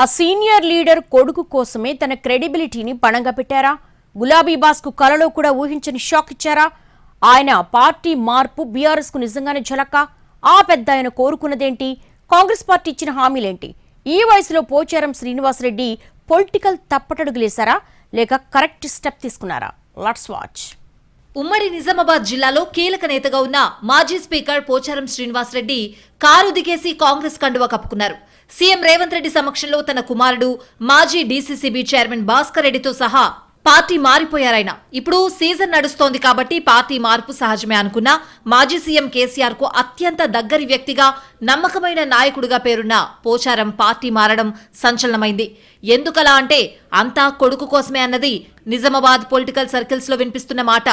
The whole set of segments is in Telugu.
ఆ సీనియర్ లీడర్ కొడుకు కోసమే తన క్రెడిబిలిటీని పణంగా పెట్టారా? గులాబీ బాస్కు కలలో కూడా ఊహించని షాక్ ఇచ్చారా? ఆయన పార్టీ మార్పు బీఆర్ఎస్కు నిజంగానే ఝలక ఆ పెద్ద ఆయన కోరుకున్నదేంటి? కాంగ్రెస్ పార్టీ ఇచ్చిన హామీలేంటి? ఈ వయసులో పోచారం శ్రీనివాసరెడ్డి పొలిటికల్ తప్పటడుగులేశారా? లేక కరెక్ట్ స్టెప్ తీసుకున్నారా? Let's watch. ఉమ్మడి నిజామాబాద్ జిల్లాలో కీలక నేతగా ఉన్న మాజీ స్పీకర్ పోచారం శ్రీనివాసరెడ్డి కారు దిగేసి కాంగ్రెస్ కండువా కప్పుకున్నారు. సీఎం రేవంత్ రెడ్డి సమక్షంలో తన కుమారుడు మాజీ డీసీసీబీ చైర్మన్ భాస్కర్ రెడ్డితో సహా పార్టీ మారిపోయారాయన. ఇప్పుడు సీజన్ నడుస్తోంది కాబట్టి పార్టీ మార్పు సహజమే అనుకున్న మాజీ సీఎం కేసీఆర్కు అత్యంత దగ్గరి వ్యక్తిగా నమ్మకమైన నాయకుడిగా పేరున్న పోచారం పార్టీ మారడం సంచలనమైంది. ఎందుకలా అంటే అంతా కొడుకు కోసమే అన్నది నిజామాబాద్ పొలిటికల్ సర్కిల్స్లో వినిపిస్తున్న మాట.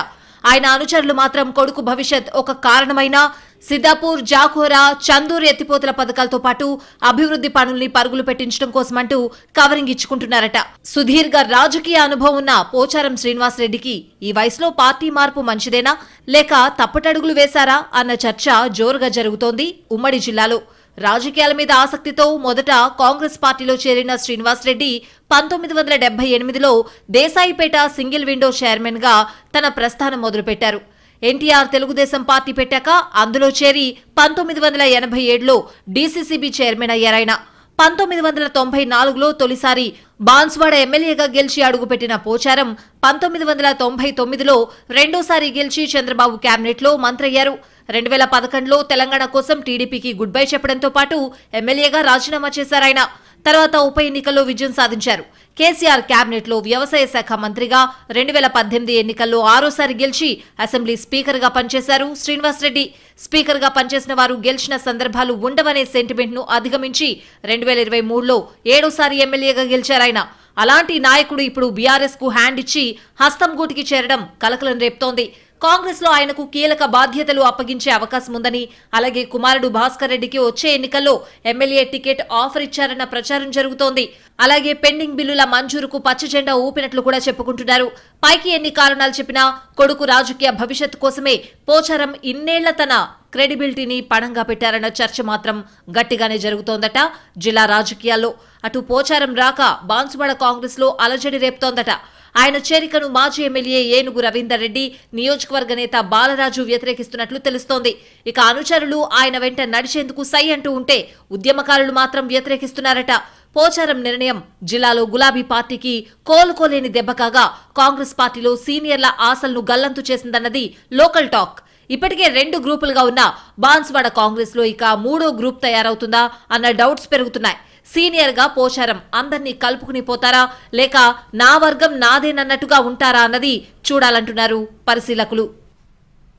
ఆయన అనుచరులు మాత్రం కొడుకు భవిష్యత్ ఒక కారణమైన సిద్దాపూర్ జాకోరా చందూర్ ఎత్తిపోతల పథకాలతో పాటు అభివృద్ధి పనుల్ని పరుగులు పెట్టించడం కోసమంటూ కవరింగ్ ఇచ్చుకుంటున్నారట. సుదీర్ఘ రాజకీయ అనుభవం ఉన్న పోచారం శ్రీనివాసరెడ్డికి ఈ వయసులో పార్టీ మార్పు మంచిదేనా? లేక తప్పటడుగులు వేశారా? అన్న చర్చ జోరుగా జరుగుతోంది ఉమ్మడి జిల్లాలో. రాజకీయాల మీద ఆసక్తితో మొదట కాంగ్రెస్ పార్టీలో చేరిన శ్రీనివాస్ రెడ్డి పంతొమ్మిది వందల డెబ్బై ఎనిమిదిలో దేశాయిపేట సింగిల్ విండో చైర్మన్గా తన ప్రస్థానం మొదలుపెట్టారు. ఎన్టీఆర్ తెలుగుదేశం పార్టీ పెట్టాక అందులో చేరి పంతొమ్మిది వందల ఎనభై ఏడులో డీసీసీబీ చైర్మన్ అయ్యారాయన పంతొమ్మిది వందల తొంభై నాలుగులో తొలిసారి బాన్స్వాడ ఎమ్మెల్యేగా గెలిచి అడుగుపెట్టిన పోచారం పంతొమ్మిది వందల తొంభై తొమ్మిదిలో రెండోసారి గెలిచి చంద్రబాబు కేబినెట్లో మంత్రయ్యారు. రెండు వేల పదకొండులో తెలంగాణ కోసం టీడీపీకి గుడ్ బై చెప్పడంతో పాటు ఎమ్మెల్యేగా రాజీనామా చేశారాయన తర్వాత ఉప ఎన్నికల్లో విజయం సాధించారు. కేసీఆర్ కేబినెట్లో వ్యవసాయ శాఖ మంత్రిగా రెండు వేల పద్దెనిమిది ఎన్నికల్లో ఆరోసారి గెలిచి అసెంబ్లీ స్పీకర్గా పనిచేశారు శ్రీనివాసరెడ్డి స్పీకర్గా పనిచేసిన వారు గెలిచిన సందర్భాలు ఉండవనే సెంటిమెంట్ను అధిగమించి రెండు వేల ఇరవై మూడులో ఏడోసారి ఎమ్మెల్యేగా గెలిచారాయన అలాంటి నాయకుడు ఇప్పుడు బీఆర్ఎస్కు హ్యాండ్ ఇచ్చి హస్తం గూటికి చేరడం కలకలం రేపుతోంది. కాంగ్రెస్లో ఆయనకు కీలక బాధ్యతలు అప్పగించే అవకాశం ఉందని అలాగే కుమారుడు భాస్కర్ రెడ్డికి వచ్చే ఎన్నికల్లో ఎమ్మెల్యే టికెట్ ఆఫర్ ఇచ్చారన్న ప్రచారం జరుగుతోంది. అలాగే పెండింగ్ బిల్లుల మంజూరుకు పచ్చజెండా ఊపినట్లు కూడా చెప్పుకుంటున్నారు. పైకి ఎన్ని కారణాలు చెప్పినా కొడుకు రాజకీయ భవిష్యత్తు కోసమే పోచారం ఇన్నేళ్ళ తన క్రెడిబిలిటీని పణంగా పెట్టారన్న చర్చ మాత్రం గట్టిగానే జరుగుతోందట జిల్లా రాజకీయాల్లో. అటు పోచారం రాక బాన్సువాడ కాంగ్రెస్లో అలజడి రేపుతోందట. ఆయన చేరికను మాజీ ఎమ్మెల్యే ఏనుగు రవీందర్ రెడ్డి నియోజకవర్గ నేత బాలరాజు వ్యతిరేకిస్తున్నట్లు తెలుస్తోంది. ఇక అనుచరులు ఆయన వెంట నడిచేందుకు సై అంటూ ఉంటే ఉద్యమకారులు మాత్రం వ్యతిరేకిస్తున్నారట. పోచారం నిర్ణయం జిల్లాలో గులాబీ పార్టీకి కోలుకోలేని దెబ్బ కాగా కాంగ్రెస్ పార్టీలో సీనియర్ల ఆశలను గల్లంతు చేసిందన్నది లోకల్ టాక్. ఇప్పటికే రెండు గ్రూపులుగా ఉన్న బాన్స్వాడ కాంగ్రెస్లో ఇక మూడో గ్రూప్ తయారవుతుందా అన్న డౌట్స్ పెరుగుతున్నాయి. సీనియర్గా పోచారం. అందర్నీ కలుపుకుని పోతారా? లేక నా వర్గం నాదేనన్నట్టుగా ఉంటారా అన్నది చూడాలంటున్నారు పరిశీలకులు.